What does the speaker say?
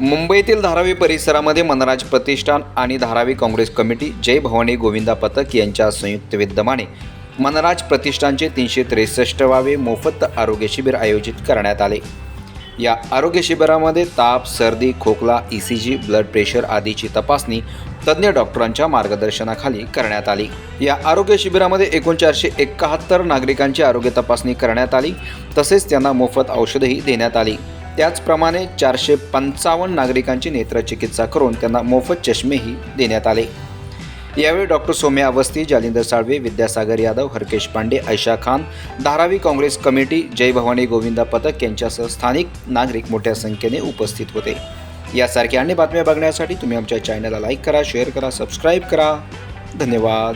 मुंबईतील धारावी परिसरामध्ये मनराज प्रतिष्ठान आणि धारावी काँग्रेस कमिटी जय भवानी गोविंदा पथक यांच्या संयुक्त विद्यमाने मनराज प्रतिष्ठानचे तीनशे त्रेसष्टवावे मोफत आरोग्य शिबिर आयोजित करण्यात आले. या आरोग्य शिबिरामध्ये ताप सर्दी खोकला E C G blood pressure आदीची तपासणी तज्ज्ञ डॉक्टरांच्या मार्गदर्शनाखाली करण्यात आली. या आरोग्य शिबिरामध्ये एकूण चारशे एकाहत्तर नागरिकांची आरोग्य तपासणी करण्यात आली. तसेच त्यांना मोफत औषधही देण्यात आली. त्याचप्रमाणे चारशे पंचावन्न नागरिकांची नेत्रचिकित्सा करून त्यांना मोफत चष्मेही देण्यात आले. यावेळी doctor Saumya Awasthi Jalinder Salve Vidyasagar Yadav Harkesh Pandey Aisha Khan Dharavi Congress committee Jai Bhavani Govinda पथक यांच्यासह स्थानिक नागरिक मोठ्या संख्येने उपस्थित होते. यासारख्या अन्य बातम्या बघण्यासाठी तुम्ही आमच्या चॅनलला लाईक करा शेअर करा सबस्क्राईब करा. धन्यवाद.